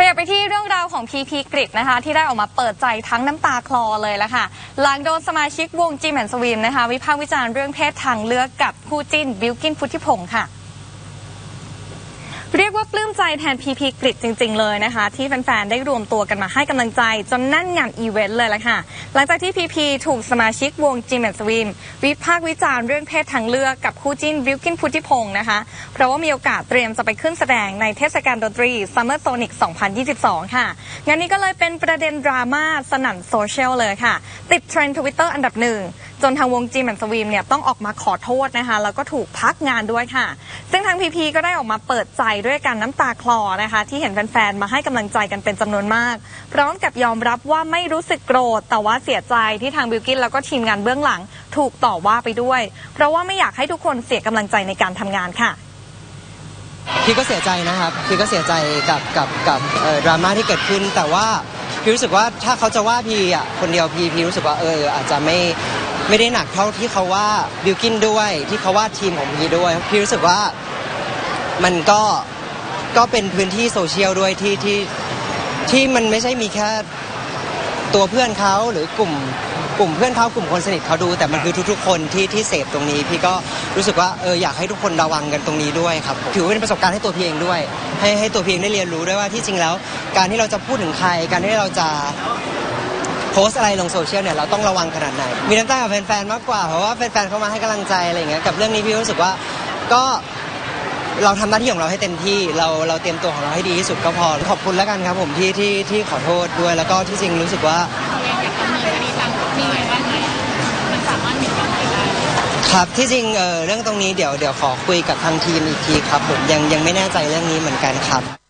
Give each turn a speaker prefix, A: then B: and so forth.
A: ขยับไปที่เรื่องราวของพีพีกริดนะคะ ที่ได้ออกมาเปิดใจทั้งน้ำตาคลอเลยละค่ะ หลังโดนสมาชิกวงจีแมนสวีมนะคะ วิพากษ์วิจารณ์เรื่องเพศทางเลือกกับคู่จิ้นบิลกินพุทธิพงศ์ค่ะ เรียกว่าปลื้มใจแทนพีพีกริดจริง ๆ เลยนะคะ ที่แฟน ๆ ได้รวมตัวกันมาให้กำลังใจ จนแนั่นงานอีเวนต์เลยละค่ะ หลังจากที่พีพีถูกสมาชิกวงจิมแอนสวีมวิพากษ์วิจารณ์เรื่องเพศทางเลือกกับคู่จิ้นบิลกินพุทธิพงศ์นะคะ เพราะว่ามีโอกาสเตรียมจะไปขึ้นแสดงในเทศกาลดนตรี Summer Sonic 2022 ค่ะ งานนี้ก็เลยเป็นประเด็นดราม่าสนั่นโซเชียลเลยค่ะ ติดเทรนด์ทวิตเตอร์อันดับหนึ่ง จนทางวงจีแอนสวีมเนี่ยต้องออกมาขอโทษนะคะ แล้วก็ถูกพักงานด้วยค่ะ ซึ่งทางพีพีก็ได้ออกมาเปิดใจด้วยการน้ำตาคลอนะคะ ที่เห็นแฟนๆมาให้กำลังใจกันเป็นจำนวนมาก พร้อมกับยอมรับว่าไม่รู้สึกโกรธ แต่ว่าเสียใจที่ทางบิวกินแล้วก็ทีมงานเบื้องหลังถูกต่อว่าไปด้วย เพราะว่าไม่อยากให้ทุกคนเสียกำลังใจในการทำงานค่ะ
B: พี่ก็เสียใจนะครับ พี่ก็เสียใจกับกับกับดราม่าที่เกิดขึ้น แต่ว่าพี่รู้สึกว่าถ้าเขาจะว่าพี่อะคนเดียวพี่พี่รู้สึกว่าเอออาจจะไม่ ไม่ได้หนักเท่าที่เขาว่าบิวกินด้วย ที่เขาว่าทีมของพีด้วยพี่รู้สึกว่ามันก็ก็เป็นพื้นที่โซเชียลด้วยที่ที่ที่มันไม่ใช่มีแค่ตัวเพื่อนเขาหรือกลุ่มกลุ่มเพื่อนเขากลุ่มคนสนิทเขาดูแต่มันคือทุกๆ คนที่ที่เสพตรงนี้ พี่ก็รู้สึกว่าเอออยากให้ทุกคนระวังกันตรงนี้ด้วยครับถือว่าเป็นประสบการณ์ให้ตัวพี่เองด้วย ให้ให้ตัวพี่เองได้เรียนรู้ด้วยว่าที่จริงแล้ว การที่เราจะพูดถึงใคร การที่เราจะ พสต์อะไรลงโซเชียลเนี่ยเราต้องระวังขนาดไหน มีน้ำตากับแฟนๆมากกว่าเพราะว่าแฟนๆเขามาให้กำลังใจอะไรอย่างเงี้ยกับเรื่องนี้พี่รู้สึกว่าก็เราทำหน้าที่ของเราให้เต็มที่เราเราเตรียมตัวของเราให้ดีที่สุดก็พอขอบคุณแล้วกันครับผมที่ที่ที่ขอโทษด้วยแล้วก็ที่จริงรู้สึกว่าครับที่จริงเออเรื่องตรงนี้เดี๋ยวเดี๋ยวขอคุยกับทางทีมอีกทีครับผมยังยังไม่แน่ใจเรื่องนี้เหมือนกันครับ